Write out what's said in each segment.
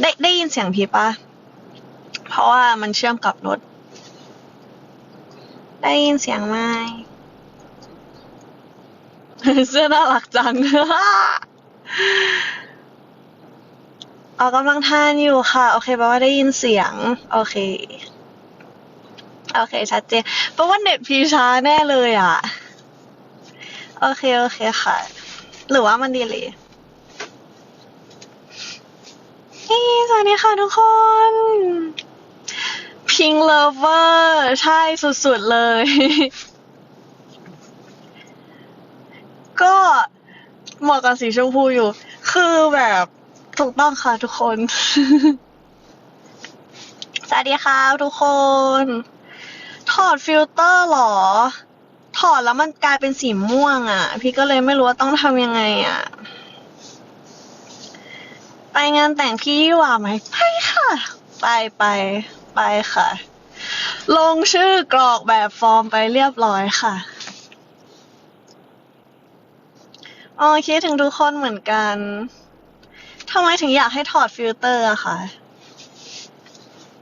ได้ได้ยินเสียงพี่ปะเพราะว่ามันเชื่อมกับรถ ได้ยินเสียงไหมเสื้อน่ารักจังออกกำลังทานอยู่ค่ะ โอเคแปลว่าได้ยินเสียง โอเค โอเค ชัดเจนแปลว่าเน็ตพีช้าแน่เลยอะ โอเค โอเคค่ะ หรือว่ามันดีเลยนี่ส วัสดีค่ะทุกคน Pink Lover ใช่สุดๆเลย ก็เหมาะกับสีชมพูอยู่ คือแบบถูกต้องค่ะทุกคน สวัสดีครับทุกคน ถอดฟิลเตอร์เหรอ ถอดแล้วมันกลายเป็นสีม่วงอะ พี่ก็เลยไม่รู้ว่าต้องทำยังไงอะ งานแต่งพี่ยี่หว่าไหมไปค่ะ ไปไปไปค่ะ ลงชื่อกรอกแบบฟอร์มไปเรียบร้อยค่ะอ๋อคิดถึงทุกคนเหมือนกันทำไมถึงอยากให้ถอดฟิลเตอร์อะคะ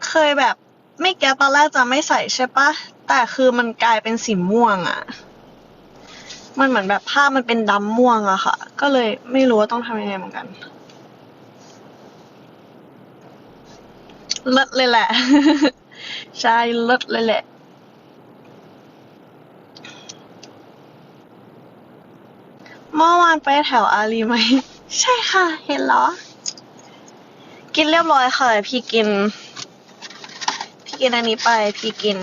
เคยแบบไม่แก้ตอนแรกจะไม่ใส่ใช่ปะ แต่คือมันกลายเป็นสีม่วงอะมันเหมือนแบบภาพมันเป็นดำม่วงอะค่ะ ก็เลยไม่รู้ว่าต้องทำยังไงเหมือนกัน เลิศเลยแหละ ใช่เลิศเลยแหละเมื่อวานไปแถวอารีไหม ใช่ค่ะ เห็นเหรอ กินเรียบร้อยค่ะ พี่กิน พี่กินอันนี้ไป พี่กิน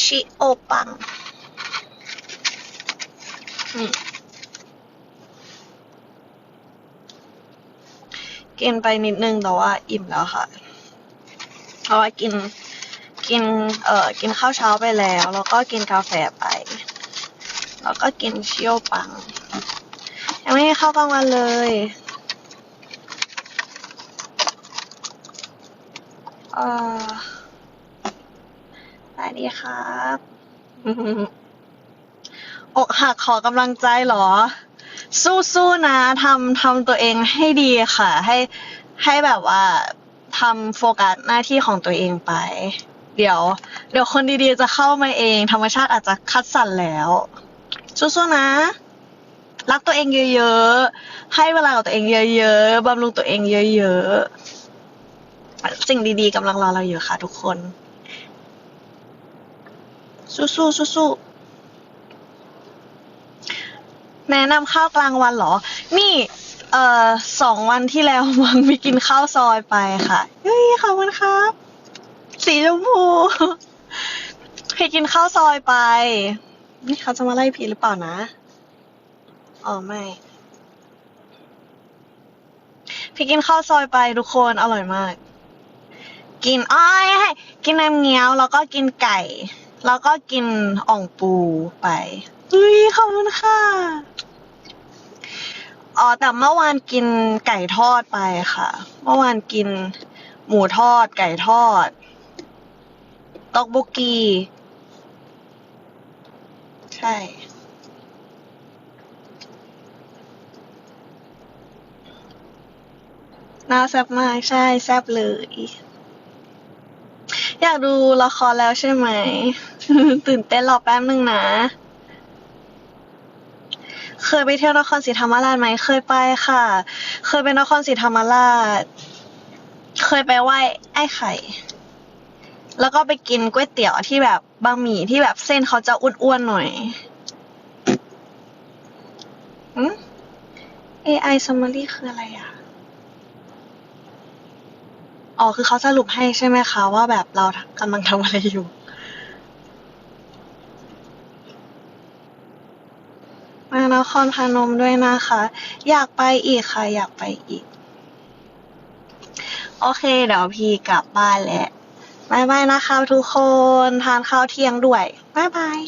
ชิโอปังนี่กินไปนิดนึงแต่ว่าอิ่มแล้วค่ะ เพราะว่ากินกินเอ่อกินข้าวเช้าไปแล้ว แล้วก็กินกาแฟไป แล้วก็กินเชิโอปัง ยังไม่ได้เข้ากลางวันเลยเอ่อสวัสดีครับอกหักขอกำลังใจเหรอ สู้ๆนะทำทำตัวเองให้ดีค่ะ ให้ให้แบบว่า ทำโฟกัสหน้าที่ของตัวเองไป เดี๋ยว เดี๋ยวคนดีๆจะเข้ามาเอง ธรรมชาติอาจจะคัดสรรแล้วสู้ๆนะ รักตัวเองเยอะๆ ให้เวลากับตัวเองเยอะๆบำรุงตัวเองเยอะๆ สิ่งดีๆกำลังรอเราอยู่ค่ะทุกคน สู้ๆสู้ๆแนะนำข้าวกลางวันเหรอ นี่ เอ่อสองวันที่แล้วมังมีกินข้าวซอยไปค่ะเฮ้ยขอบคุณครับ สีชมพูพี่กินข้าวซอยไป นี่เขาจะมาไล่พีหรือเปล่านะอ๋อไม่พี่กินข้าวซอยไปทุกคนอร่อยมาก กินอ้อยให้กินน้ำเงี้ยว แล้วก็กินไก่ แล้วก็กินอ่องปูไปอุ้ยขอบคุณค่ะ อ๋อแต่เมื่อวานกินไก่ทอดไปค่ะ เมื่อวานกินหมูทอด ไก่ทอดตอกโบกี ใช่ น่าแซ่บมาก ใช่แซ่บเลย อยากดูละครแล้วใช่ไหม ตื่นเต้นรอแป๊บนึงนะ เคยไปเที่ยวนครศรีธรรมราชไหมเคยไปค่ะ เคยไปนครศรีธรรมราช เคยไปไหว้ไอ้ไข่ แล้วก็ไปกินก๋วยเตี๋ยวที่แบบบะหมี่ที่แบบเส้นเขาจะอ้วนๆหน่อยอืม AI summary คืออะไรอะ อ๋อ คือเขาสรุปให้ใช่ไหมคะ ว่าแบบเรากำลังทำอะไรอยู่ มานครพนมด้วยนะคะ อยากไปอีกค่ะ อยากไปอีก โอเคเดี๋ยวพี่กลับบ้านแล้วบายบายนะคะทุกคน ทานข้าวเที่ยงด้วยบายบาย